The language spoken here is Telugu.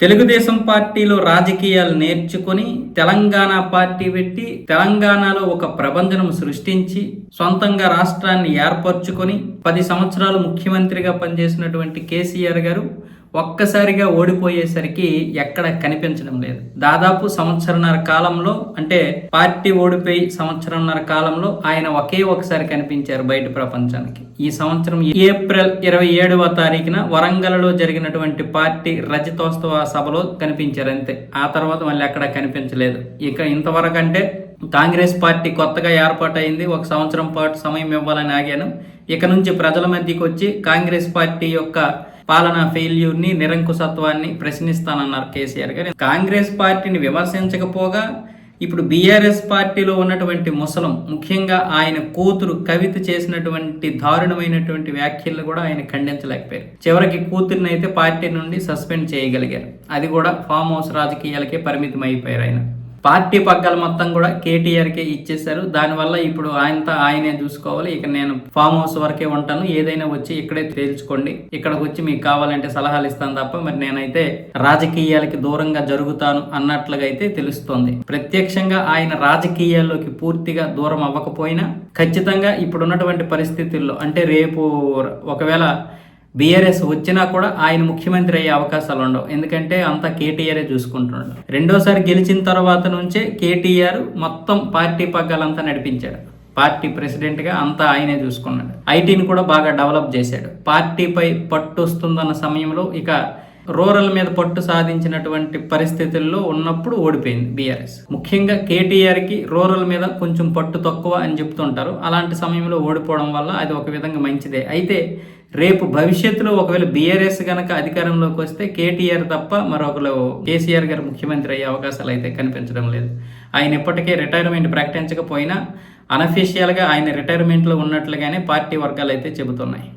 తెలుగుదేశం పార్టీలో రాజకీయాలు నేర్చుకుని తెలంగాణ పార్టీ పెట్టి తెలంగాణలో ఒక ప్రబంధనం సృష్టించి సొంతంగా రాష్ట్రాన్ని ఏర్పరచుకొని పది సంవత్సరాలు ముఖ్యమంత్రిగా పనిచేసినటువంటి కేసీఆర్ గారు ఒక్కసారిగా ఓడిపోయేసరికి ఎక్కడ కనిపించడం లేదు. దాదాపు సంవత్సరన్నర కాలంలో అంటే పార్టీ ఓడిపోయి సంవత్సరంన్నర కాలంలో ఆయన ఒకే ఒకసారి కనిపించారు బయట ప్రపంచానికి. ఈ సంవత్సరం ఏప్రిల్ ఇరవై ఏడవ తారీఖున వరంగల్లో జరిగినటువంటి పార్టీ రజతోత్సవ సభలో కనిపించారు అంతే. ఆ తర్వాత మళ్ళీ అక్కడ కనిపించలేదు. ఇక ఇంతవరకు అంటే కాంగ్రెస్ పార్టీ కొత్తగా ఏర్పాటైంది ఒక సంవత్సరం పాటు సమయం ఇవ్వాలని ఆగాను. ఇక నుంచి ప్రజల మధ్యకి వచ్చి కాంగ్రెస్ పార్టీ యొక్క పాలనా ఫెయిల్యూర్ని నిరంకుశత్వాన్ని ప్రశ్నిస్తానన్నారు కేసీఆర్ గారు. కాంగ్రెస్ పార్టీని విమర్శించకపోగా ఇప్పుడు బీఆర్ఎస్ పార్టీలో ఉన్నటువంటి ముసలం ముఖ్యంగా ఆయన కూతురు కవిత చేసినటువంటి దారుణమైనటువంటి వ్యాఖ్యలను కూడా ఆయన ఖండించలేకపోయారు. చివరికి కూతురిని అయితే పార్టీ నుండి సస్పెండ్ చేయగలిగారు. అది కూడా ఫామ్ హౌస్ రాజకీయాలకే పరిమితం అయిపోయారు ఆయన. పార్టీ పగ్గాలు మొత్తం కూడా కేటీఆర్కే ఇచ్చేశారు. దానివల్ల ఇప్పుడు ఆయనతో ఆయనే చూసుకోవాలి. ఇక నేను ఫామ్ హౌస్ వరకే ఉంటాను. ఏదైనా వచ్చి ఇక్కడే తేల్చుకోండి. ఇక్కడికి వచ్చి మీకు కావాలంటే సలహాలు ఇస్తాను తప్ప మరి నేనైతే రాజకీయాలకి దూరంగా జరుగుతాను అన్నట్లుగా అయితే తెలుస్తోంది. ప్రత్యక్షంగా ఆయన రాజకీయాల్లోకి పూర్తిగా దూరం అవ్వకపోయినా ఖచ్చితంగా ఇప్పుడున్నటువంటి పరిస్థితుల్లో అంటే రేపు ఒకవేళ బీఆర్ఎస్ వచ్చినా కూడా ఆయన ముఖ్యమంత్రి అయ్యే అవకాశాలు ఉండవు. ఎందుకంటే అంతా కేటీఆరే చూసుకుంటున్నాడు. రెండోసారి గెలిచిన తర్వాత నుంచే కేటీఆర్ మొత్తం పార్టీ పగ్గాలంతా నడిపించాడు. పార్టీ ప్రెసిడెంట్గా అంతా ఆయనే చూసుకున్నాడు. ఐటీని కూడా బాగా డెవలప్ చేశాడు. పార్టీపై పట్టు వస్తుందన్న సమయంలో ఇక రూరల్ మీద పట్టు సాధించినటువంటి పరిస్థితుల్లో ఉన్నప్పుడు ఓడిపోయింది బీఆర్ఎస్. ముఖ్యంగా కేటీఆర్కి రూరల్ మీద కొంచెం పట్టు తక్కువ అని చెప్తుంటారు. అలాంటి సమయంలో ఓడిపోవడం వల్ల అది ఒక విధంగా మంచిదే. అయితే రేపు భవిష్యత్తులో ఒకవేళ బీఆర్ఎస్ గనక అధికారంలోకి వస్తే కేటీఆర్ తప్ప మరొకరు కేసీఆర్ గారు ముఖ్యమంత్రి అయ్యే అవకాశాలు అయితే కనిపించడం లేదు. ఆయన ఇప్పటికే రిటైర్మెంట్ ప్రకటించకపోయినా అనఫీషియల్గా ఆయన రిటైర్మెంట్లో ఉన్నట్లుగానే పార్టీ వర్గాలు అయితే చెబుతున్నాయి.